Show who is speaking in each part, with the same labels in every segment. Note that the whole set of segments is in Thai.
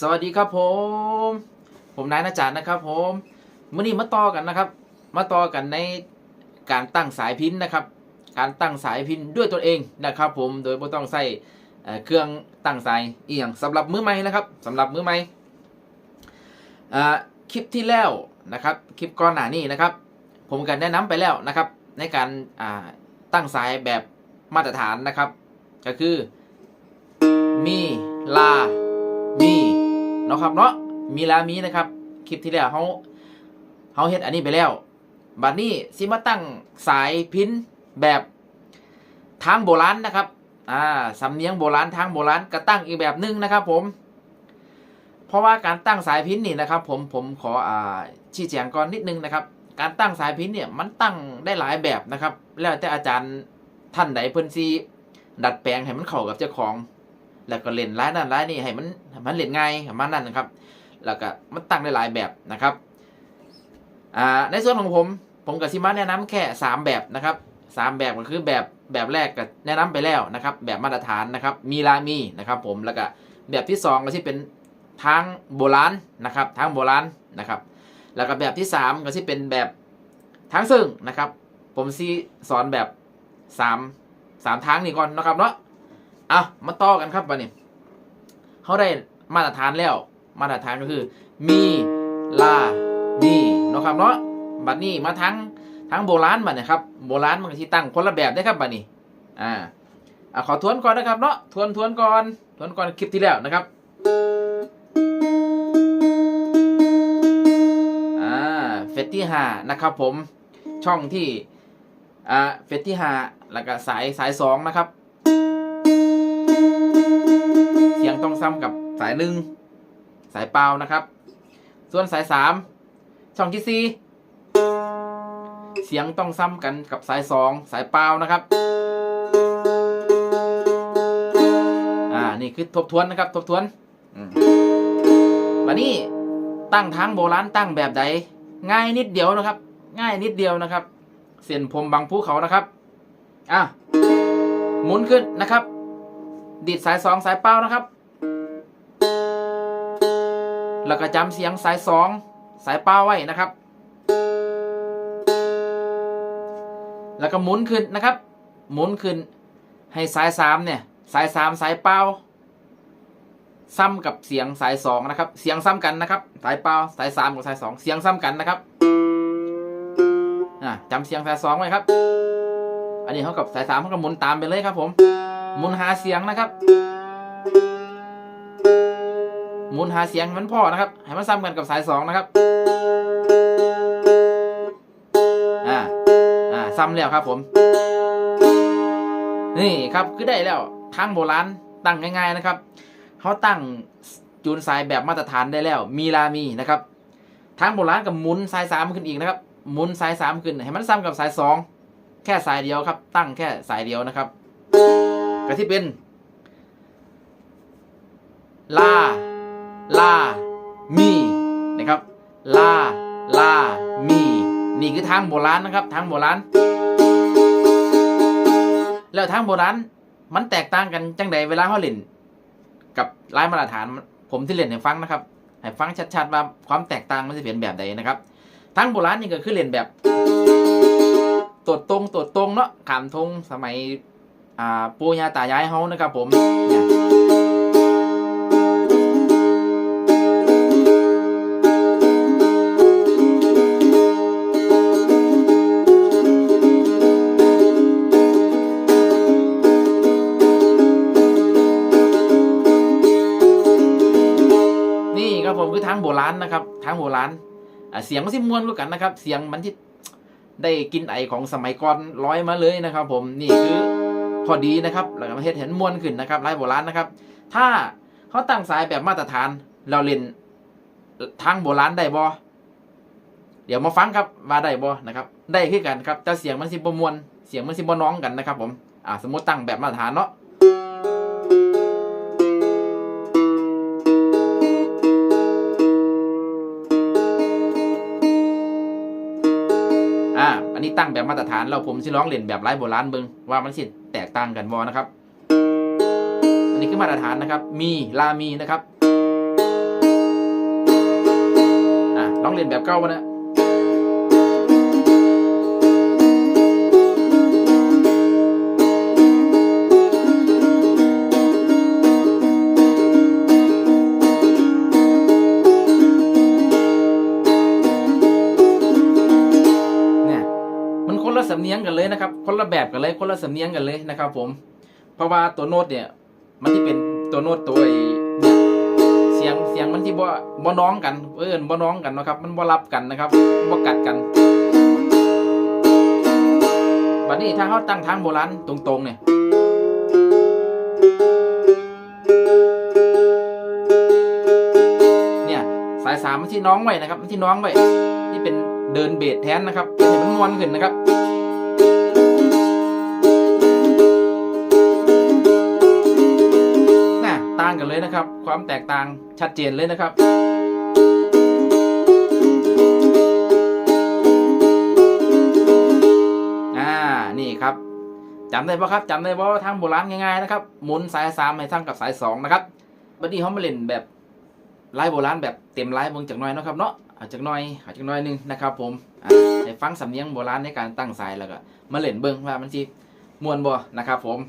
Speaker 1: สวัสดีครับผม ผมนายนาจารย์นะครับ ผมมื่อนี้มาต่อกันนะครับ มาต่อกันในการตั้งสายพินนะครับ การตั้งสายพินด้วยตัวเองนะครับ ผมโดยไม่ต้องใส่เครื่องตั้งสายเอียงสำหรับมือใหม่นะครับสำหรับมือใหม่คลิปที่แล้วนะครับ คลิปก่อนหน้านี้นะครับ ผมกันแนะนำไปแล้วนะครับ ในการตั้งสายแบบมาตรฐานนะครับ ก็คือมีลา เนาะครับเนาะมีลามีนะครับคลิปที่แล้วเขาเขาเฮ็ดอันนี้ไปแล้วบัดนี้สิมาตั้งสายพินแบบทางโบราณนะครับอ่าสำเนียงโบราณทางโบราณก็ตั้งอีกแบบหนึงนะครับ ผม เพราะว่าการตั้งสายพินนี่นะครับ ผมผมขออ่าชี้แจงก่อนนิดนึงนะครับ การตั้งสายพินเนี่ยมันตั้งได้หลายแบบนะครับ แล้วแต่อาจารย์ท่านใดเพิ่นซีดัดแปลงให้มันเข้ากับเจ้าของ แล้วก็เล่นร้ายนั่นร้ายนี่ให้มันมันเล่นง่ายมาณนั้นนะครับ แล้วก็มันตั้งได้หลายแบบนะครับอ่าในส่วนของผม ผมกับซิมาแนะนำแค่สามแบบนะครับสามแบบก็คือแบบแบบแรกก็แนะนำไปแล้วนะครับ แบบมาตรฐานนะครับ มีลามีนะครับ ผมแล้วก็แบบที่สองก็ที่เป็นทางโบราณนะครับทางโบราณนะครับ แล้วก็แบบที่สามก็ที่เป็นแบบทางซึ่งนะครับ ผมซีสอนแบบสามสามทางนี่ก่อนนะครับเนาะ อามาต่อกันครับวันนี้เขาได้มาตรฐานแล้ว มาตรฐานก็คือ มีลามีเนาะครับเนาะบัดนี้มาทั้งทั้งโบราณบัดนะครับโบราณมันที่ตั้งคนละแบบได้ครับบัดนี้อ่าอะขอทวนก่อนนะครับเนาะทวนทวนก่อนทวนก่อนคลิปที่แล้วนะครับอ่าเฟสที่ห้านะครับผมช่องที่อ่าเฟสที่ห้าแล้วก็สายสายสองนะครับ ยงต้องซ้ำกับสายหนึ่งสายเปล่านะครับ ส่วนสายสามช่องที่สี่เสียงต้องซ้ำกันกับสายสองสายเปล่านะครับอ่านี่คือทบทวนนะครับ ทบทวนมวันนี้ตั้งทางโบราณตั้งแบบใด ง่ายนิดเดียวนะครับ ง่ายนิดเดียวนะครับ เส้นผมบางภูเขานะครับอะหมุนขึ้นนะครับ ดีดสายสองสายเป้านะครับ แล้วก็จำเสียงสายสองสายเป้าไว้นะครับ แล้วก็หมุนขึ้นนะครับ หมุนขึ้นให้สายสามเนี่ย สายสามสายเป้าซ้ำกับเสียงสายสองนะครับ เสียงซ้ำกันนะครับ สายเป้าสายสามกับสายสองเสียงซ้ำกันนะครับอ่าจำเสียงสายสองไว้ครับ อันนี้เขากับสายสามเขาก็หมุนตามไปเลยครับผม หมุนหาเสียงนะครับ หมุนหาเสียงให้มันพอนะครับ ให้มันซ้ำกันกับสายสองนะครับ อ่า อ่า ซ้ำแล้วครับผม นี่ครับคือได้แล้วทางโบราณตั้งง่าย ๆนะครับเขาตั้งจูนสายแบบมาตรฐานได้แล้ว มีลามีนะครับทางโบราณกับหมุนสายสามขึ้นอีกนะครับ หมุนสายสามขึ้นให้มันซ้ำกับสายสองแค่สายเดียวครับ ตั้งแค่สายเดียวนะครับก็ที่เป็นลา ลา มีนะครับ ลา ลา มี นี่คือทางโบราณนะครับ ทางโบราณ แล้วทางโบราณมันแตกต่างกันจังใดเวลาเขาเล่น กับลายมาตรฐานผมที่เล่นให้ฟังนะครับให้ฟังชัดๆว่าความแตกต่างมันจะเป็นแบบใดนะครับทางโบราณนี่ก็คือเล่นแบบตัวตรงตัวตรงเนาะขามทงสมัยอ่าปู่ย่าตายายเฮานะครับผมเนี่ยางโบราณนะครับ ทางโบราณเสียงมันสิมวนกันนะครับ เสียงมันที่ได้กินไอของสมัยก่อนร้อยมาเลยนะครับ ผมนี่คือพอดีนะครับแล้วก็มาเฮ็ดเห็นมวนขึ้นนะครับลายโบราณนะครับ ถ้าเขาตั้งสายแบบมาตรฐานเราเล่นทางโบราณได้บ่เดี๋ยวมาฟังครับว่าได้บ่นะครับ ได้คือกันครับแต่เสียงมันสิบมวนเสียงมันสิบ่น้องกันนะครับ ผมอ่าสมมติตั้งแบบมาตรฐานเนาะ นี้ตั้งแบบมาตรฐานเราผมสิร้องเล่นแบบไร้โบราณเบิงว่ามันสิแตกต่างกันบอนะครับ อันนี้คือมาตรฐานนะครับ มีลามีนะครับอะร้องเล่นแบบเก่าวนะ เนียนเลยนะครับ คนละแบบกันเลย คนละสำเนียงกันเลยนะครับ ผม เพราะว่าตัวโน้ตเนี่ย มันที่เป็นตัวโน้ตตัวเนี่ยเสียงเสียงมันที่บ่บ่น้องกัน เอิ้นบ่น้องกันนะครับ มันบ่รับกันนะครับบ่กัดกันบัดนี้ถ้าเขาตั้งทางโบราณตรงๆเนี่ยเนี่ยสายสามมันที่น้องไว้นะครับ มันที่น้องไว้ที่เป็นเดินเบสแทนนะครับเห็นมันมวนขึ้นนะครับ ต่างกันเลยนะครับ ความแตกต่างชัดเจนเลยนะครับ อ่า นี่ครับจำได้ปะครับจำได้ปะว่าทางโบราณง่ายๆนะครับ หมุนสายสามให้ทั้งกับสายสองนะครับบัดนี้เขามาเล่นแบบลายโบราณแบบเต็มลายเบิ่งจากน้อยนะครับเนาะอาจจากน้อยอาจจากน้อยนึงนะครับ ผมให้ฟังสำเนียงโบราณในการตั้งสายแล้วก็มาเล่นเบิ่งว่ามันสิม่วนบ่นะครับ ผม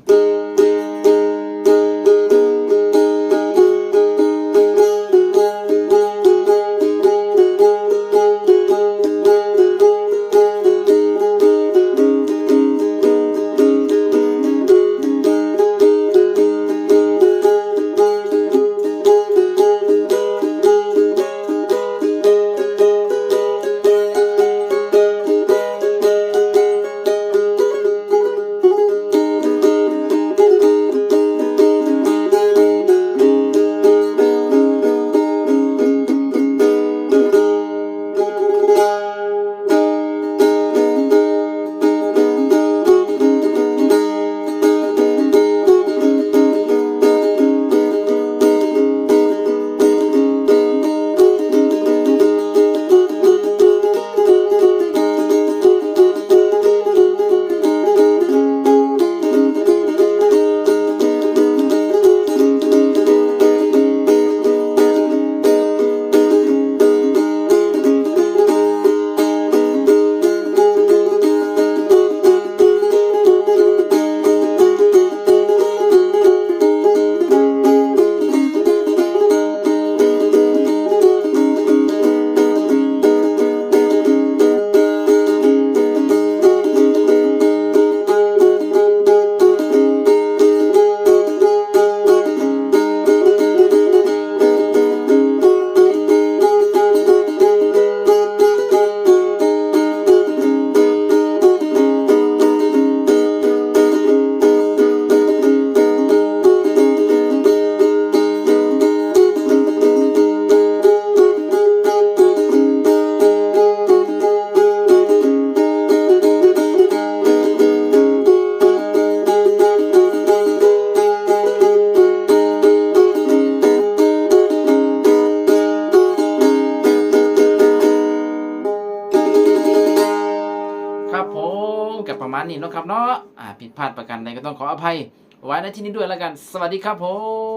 Speaker 1: นี้นะครับเนาะอ่าผิดพลาดประกันใดก็ต้องขออภัยไว้ในที่นี้ด้วยแล้วกัน สวัสดีครับผ